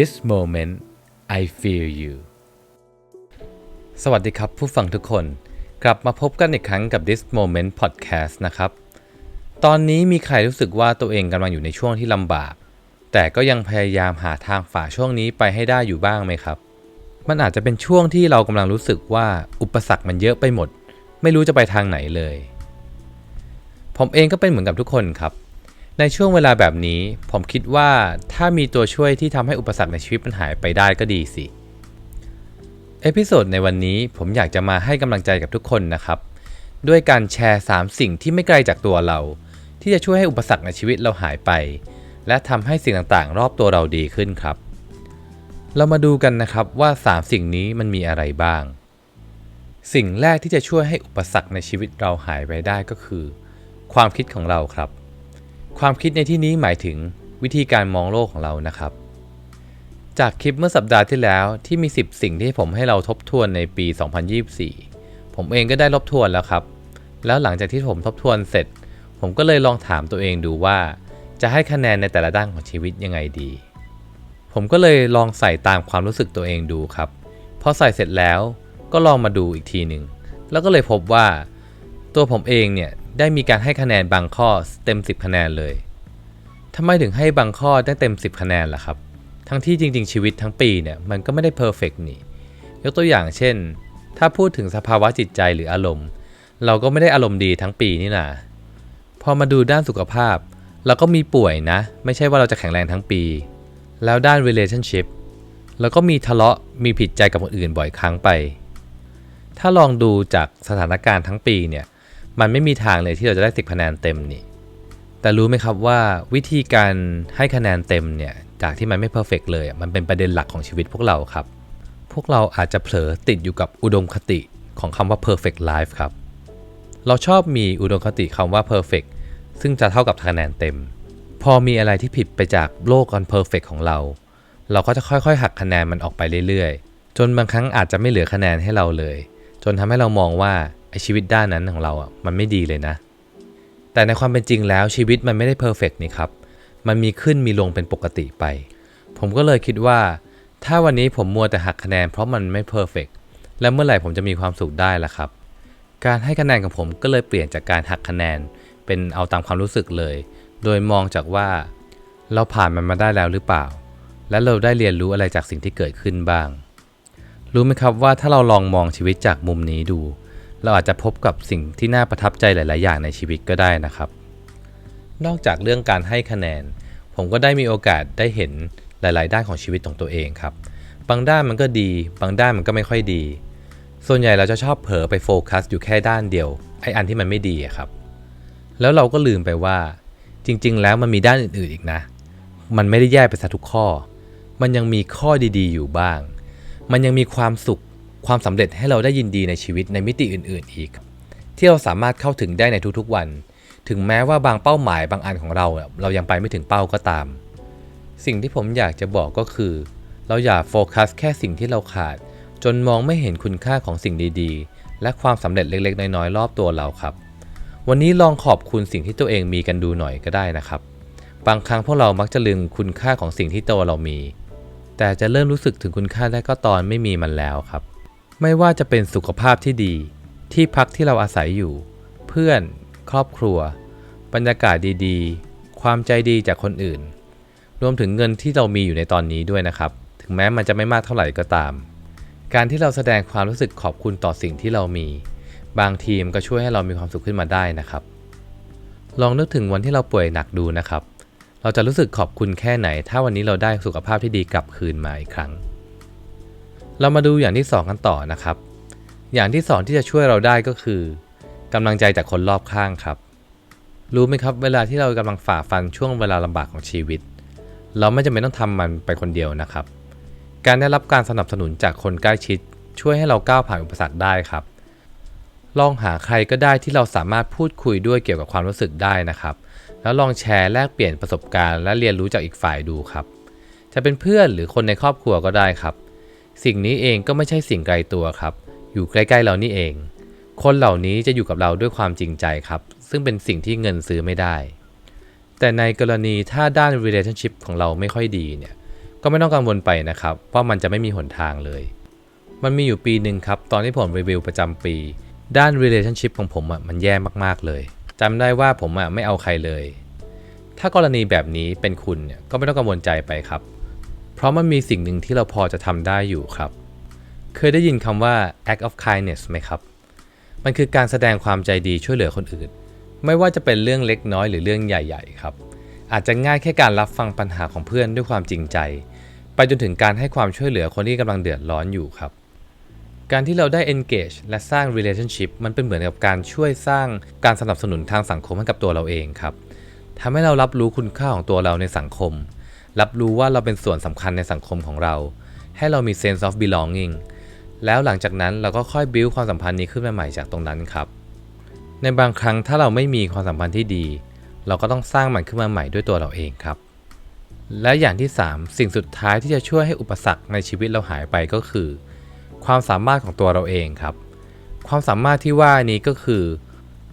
This moment I feel you สวัสดีครับผู้ฟังทุกคน กลับมาพบกันอีกครั้งกับ This Moment Podcast นะครับ ตอนนี้มีใครรู้สึกว่าตัวเองกำลังอยู่ในช่วงที่ลำบาก แต่ก็ยังพยายามหาทางฝ่าช่วงนี้ไปให้ได้อยู่บ้างไหมครับ มันอาจจะเป็นช่วงที่เรากำลังรู้สึกว่าอุปสรรคมันเยอะไปหมด ไม่รู้จะไปทางไหนเลย ผมเองก็เป็นเหมือนกับทุกคนครับ ในช่วงเวลาแบบนี้ ผมคิดว่าถ้ามีตัวช่วยที่ทำให้อุปสรรคในชีวิตมันหายไปได้ก็ดีสิ เอพิโซดในวันนี้ผมอยากจะมาให้กำลังใจกับทุกคนนะครับ ด้วยการแชร์ 3 สิ่งที่ไม่ไกลจากตัวเรา ที่จะช่วยให้อุปสรรคในชีวิตเราหายไป และทำให้สิ่งต่างๆ รอบตัวเราดีขึ้นครับ เรามาดูกันนะครับว่า 3 สิ่งนี้มันมีอะไรบ้าง สิ่งแรกที่จะช่วยให้อุปสรรคในชีวิตเราหายไปได้ก็คือ ความคิดของเราครับ ความคิดในที่นี้หมายถึงวิธีการมองโลกของเรานะครับ จากคลิปเมื่อสัปดาห์ที่แล้วที่มี 10 สิ่งที่ผมให้เราทบทวนในปี 2024 ผมเองก็ได้ทบทวนแล้วครับ แล้วหลังจากที่ผมทบทวนเสร็จ ผมก็เลยลองถามตัวเองดูว่า จะให้คะแนนในแต่ละด้านของชีวิตยังไงดี ผมก็เลยลองใส่ตามความรู้สึกตัวเองดูครับ พอใส่เสร็จแล้วก็ลองมาดูอีกทีหนึ่งแล้วก็เลยพบว่าตัวผมเองเนี่ย ได้มีการให้คะแนนบางข้อเต็ม 10 คะแนนเลยทำไมถึงให้บางข้อได้เต็ม 10 คะแนนล่ะครับ ทั้งที่จริง ๆ ชีวิตทั้งปีเนี่ยมันก็ไม่ได้เพอร์เฟกนี่ ยกตัวอย่างเช่น ถ้าพูดถึงสภาวะจิตใจหรืออารมณ์ เราก็ไม่ได้อารมณ์ดีทั้งปีนี่นาพอมาดูด้านสุขภาพ เราก็มีป่วยนะ ไม่ใช่ว่าเราจะแข็งแรงทั้งปี แล้วด้าน relationship เราก็มีทะเลาะมีผิดใจกับคนอื่นบ่อยครั้งไป ถ้าลองดูจากสถานการณ์ทั้งปีเนี่ย มันไม่มีทางเลยที่เราจะได้สิบคะแนนเต็มนี่ แต่รู้ไหมครับว่าวิธีการให้คะแนนเต็มเนี่ยจากที่มันไม่เพอร์เฟกเลย มันเป็นประเด็นหลักของชีวิตพวกเราครับ พวกเราอาจจะเผลอติดอยู่กับอุดมคติของคำว่า perfect life ครับ เราชอบมีอุดมคติคำว่า perfect ซึ่งจะเท่ากับคะแนนเต็ม พอมีอะไรที่ผิดไปจากโลกอัน perfect ของเรา เราก็จะค่อยๆ หักคะแนนมันออกไปเรื่อยๆ จนบางครั้งอาจจะไม่เหลือคะแนนให้เราเลย จนทำให้เรามองว่า อชีวิตด้านนั้นของเราอะมันไม่ดีเลยนะ แต่ในความเป็นจริงแล้วชีวิตมันไม่ได้เพอร์เฟกนี่ครับ มันมีขึ้นมีลงเป็นปกติไป ผมก็เลยคิดว่า ถ้าวันนี้ผมมัวแต่หักคะแนนเพราะมันไม่เพอร์เฟกแล้วเมื่อไหร่ผมจะมีความสุขได้ล่ะครับ การให้คะแนนของผมก็เลยเปลี่ยนจากการหักคะแนน เป็นเอาตามความรู้สึกเลย โดยมองจากว่า เราผ่านมันมาได้แล้วหรือเปล่า และเราได้เรียนรู้อะไรจากสิ่งที่เกิดขึ้นบ้าง รู้ไหมครับว่าถ้าเราลองมองชีวิตจากมุมนี้ดู เราอาจจะพบกับสิ่งที่น่าประทับใจหลาย ๆ อย่างในชีวิตก็ได้นะครับ นอกจากเรื่องการให้คะแนน ผมก็ได้มีโอกาสได้เห็นหลาย ๆ ด้านของชีวิตของตัวเองครับ บางด้านมันก็ดี บางด้านมันก็ไม่ค่อยดี ส่วนใหญ่เราจะชอบเผลอไปโฟกัสอยู่แค่ด้านเดียวไอ้อันที่มันไม่ดีอะครับ แล้วเราก็ลืมไปว่า จริง ๆ แล้วมันมีด้านอื่น ๆ อีกนะ มันไม่ได้แย่ไปซะทุกข้อ มันยังมีข้อดี ๆ อยู่บ้าง มันยังมีความสุข ความสำเร็จให้เราได้ยินดีในชีวิตในมิติอื่น ๆ อีก ที่เราสามารถเข้าถึงได้ในทุกๆวัน ถึงแม้ว่าบางเป้าหมายบางอันของเรา เรายังไปไม่ถึงเป้าก็ตาม สิ่งที่ผมอยากจะบอกก็คือ เราอย่าโฟกัสแค่สิ่งที่เราขาด จนมองไม่เห็นคุณค่าของสิ่งดีๆ และความสำเร็จเล็ก ๆ น้อยๆรอบตัวเราครับ วันนี้ลองขอบคุณสิ่งที่ตัวเองมีกันดูหน่อยก็ได้นะครับ บางครั้งพวกเรามักจะลืมคุณค่าของสิ่งที่ตัวเรามี แต่จะเริ่มรู้สึกถึงคุณค่าได้ก็ตอนไม่มีมันแล้วครับ ไม่ว่าจะเป็นสุขภาพที่ดี ที่พักที่เราอาศัยอยู่ เพื่อน ครอบครัว บรรยากาศดีๆ ความใจดีจากคนอื่น รวมถึงเงินที่เรามีอยู่ในตอนนี้ด้วยนะครับ ถึงแม้มันจะไม่มากเท่าไหร่ก็ตาม การที่เราแสดงความรู้สึกขอบคุณต่อสิ่งที่เรามี บางทีมก็ช่วยให้เรามีความสุขขึ้นมาได้นะครับ ลองนึกถึงวันที่เราป่วยหนักดูนะครับ เราจะรู้สึกขอบคุณแค่ไหน ถ้าวันนี้เราได้สุขภาพที่ดีกลับคืนมาอีกครั้ง เรามาดูอย่างที่ 2 กันต่อนะครับ อย่างที่ 2 ที่จะช่วยเราได้ก็คือกำลังใจจากคนรอบข้างครับ รู้ไหมครับเวลาที่เรากำลังฝ่าฟันช่วงเวลาลำบากของชีวิต เราไม่จำเป็นต้องทำมันไปคนเดียวนะครับ การได้รับการสนับสนุนจากคนใกล้ชิด ช่วยให้เราก้าวผ่านอุปสรรคได้ครับ ลองหาใครก็ได้ที่เราสามารถพูดคุยด้วยเกี่ยวกับความรู้สึกได้นะครับ แล้วลองแชร์แลกเปลี่ยนประสบการณ์และเรียนรู้จากอีกฝ่ายดูครับ จะเป็นเพื่อนหรือคนในครอบครัวก็ได้ครับ สิ่งนี้เองก็ไม่ใช่สิ่งไกลตัวครับ อยู่ใกล้ๆเรานี่เอง คนเหล่านี้จะอยู่กับเราด้วยความจริงใจครับ ซึ่งเป็นสิ่งที่เงินซื้อไม่ได้ แต่ในกรณีถ้าด้าน relationship ของเราไม่ค่อยดีเนี่ย ก็ไม่ต้องกังวลไปนะครับว่ามันจะไม่มีหนทางเลย มันมีอยู่ปีหนึ่งครับ ตอนที่ผมรีวิวประจำปี ด้าน relationship ของผมอะมันแย่มากๆเลยจำได้ว่าผมอะไม่เอาใครเลย ถ้ากรณีแบบนี้เป็นคุณเนี่ยก็ไม่ต้องกังวลใจไปครับ ราะมันมีสิ่งหนึ่งที่เราพอจะทำได้อยู่ครับ เคยได้ยินคำว่า act of kindness ไหมครับ มันคือการแสดงความใจดีช่วยเหลือคนอื่น ไม่ว่าจะเป็นเรื่องเล็กน้อยหรือเรื่องใหญ่ ๆ ครับ อาจจะง่ายแค่การรับฟังปัญหาของเพื่อนด้วยความจริงใจ ไปจนถึงการให้ความช่วยเหลือคนที่กำลังเดือดร้อนอยู่ครับ การที่เราได้ engage และสร้าง relationship มันเป็นเหมือนกับการช่วยสร้างการสนับสนุนทางสังคมให้กับตัวเราเองครับทำให้เรารับรู้คุณค่าของตัวเราในสังคม รับรู้ว่าเราเป็นส่วนสำคัญในสังคมของเรา ให้เรามี sense of belonging แล้วหลังจากนั้นเราก็ค่อย build ความสัมพันธ์นี้ขึ้นมาใหม่จากตรงนั้นครับ ในบางครั้งถ้าเราไม่มีความสัมพันธ์ที่ดี เราก็ต้องสร้างมันขึ้นมาใหม่ด้วยตัวเราเองครับ และอย่างที่ 3 สิ่งสุดท้ายที่จะช่วยให้อุปสรรคในชีวิตเราหายไปก็คือ ความสามารถของตัวเราเองครับ ความสามารถที่ว่านี้ก็คือ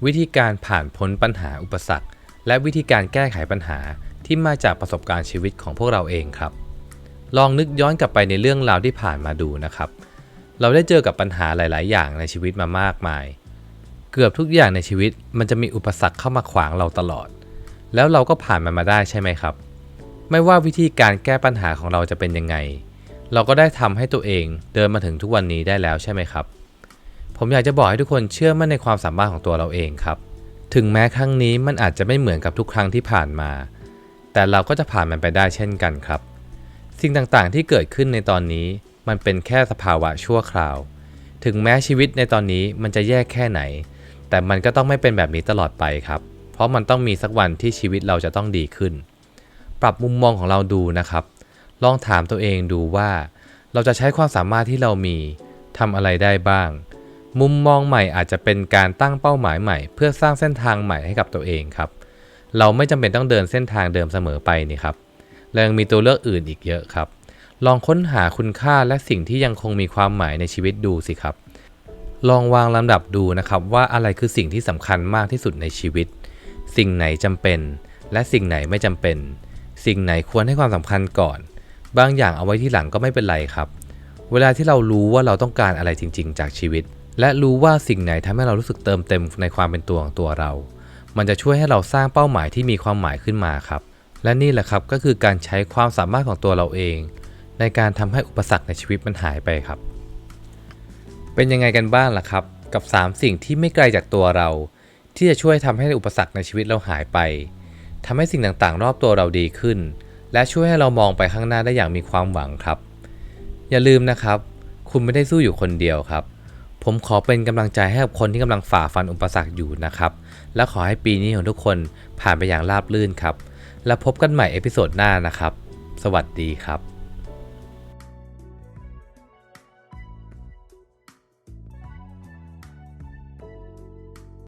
วิธีการผ่านพ้นปัญหาอุปสรรค และวิธีการแก้ไขปัญหา ที่มาจากประสบการณ์ชีวิตของพวกเราเองครับ ลองนึกย้อนกลับไปในเรื่องราวที่ผ่านมาดูนะครับ เราได้เจอกับปัญหาหลาย ๆ อย่างในชีวิตมามากมาย เกือบทุกอย่างในชีวิตมันจะมีอุปสรรคเข้ามาขวางเราตลอด แล้วเราก็ผ่านมันมาได้ใช่ไหมครับ ไม่ว่าวิธีการแก้ปัญหาของเราจะเป็นยังไง เราก็ได้ทำให้ตัวเองเดินมาถึงทุกวันนี้ได้แล้วใช่ไหมครับ ผมอยากจะบอกให้ทุกคนเชื่อมั่นในความสามารถของตัวเราเองครับ ถึงแม้ครั้งนี้มันอาจจะไม่เหมือนกับทุกครั้งที่ผ่านมา แต่เราก็จะผ่านมันไปได้เช่นกันครับ สิ่งต่างๆที่เกิดขึ้นในตอนนี้มันเป็นแค่สภาวะชั่วคราว ถึงแม้ชีวิตในตอนนี้มันจะแย่แค่ไหน แต่มันก็ต้องไม่เป็นแบบนี้ตลอดไปครับ เพราะมันต้องมีสักวันที่ชีวิตเราจะต้องดีขึ้น ปรับมุมมองของเราดูนะครับ ลองถามตัวเองดูว่า เราจะใช้ความสามารถที่เรามีทำอะไรได้บ้าง มุมมองใหม่อาจจะเป็นการตั้งเป้าหมายใหม่ เพื่อสร้างเส้นทางใหม่ให้กับตัวเองครับ เราไม่จำเป็นต้องเดินเส้นทางเดิมเสมอไปนี่ครับเรายังมีตัวเลือกอื่นอีกเยอะครับ ลองค้นหาคุณค่าและสิ่งที่ยังคงมีความหมายในชีวิตดูสิครับ ลองวางลำดับดูนะครับว่าอะไรคือสิ่งที่สำคัญมากที่สุดในชีวิต สิ่งไหนจำเป็น และสิ่งไหนไม่จำเป็น สิ่งไหนควรให้ความสำคัญก่อน บางอย่างเอาไว้ที่หลังก็ไม่เป็นไรครับ เวลาที่เรารู้ว่าเราต้องการอะไรจริง ๆ จากชีวิต และรู้ว่าสิ่งไหนทำให้เรารู้สึกเติมเต็มในความเป็นตัวของตัวเรา มันจะช่วยให้เราสร้างเป้าหมายที่มีความหมายขึ้นมาครับ และนี่แหละครับก็คือการใช้ความสามารถของตัวเราเอง ในการทำให้อุปสรรคในชีวิตมันหายไปครับ เป็นยังไงกันบ้างล่ะครับ กับ 3 สิ่งที่ไม่ไกลจากตัวเรา ที่จะช่วยทำให้อุปสรรคในชีวิตเราหายไปทำให้สิ่งต่างๆ รอบตัวเราดีขึ้น และช่วยให้เรามองไปข้างหน้าได้อย่างมีความหวังครับ อย่าลืมนะครับ คุณไม่ได้สู้อยู่คนเดียวครับ ผมขอเป็นกำลังใจให้กับคนที่กำลังฝ่าฟันอุปสรรคอยู่นะครับ และขอให้ปีนี้ของทุกคนผ่านไปอย่างราบรื่นครับ และพบกันใหม่เอพิโซดหน้านะครับ สวัสดีครับ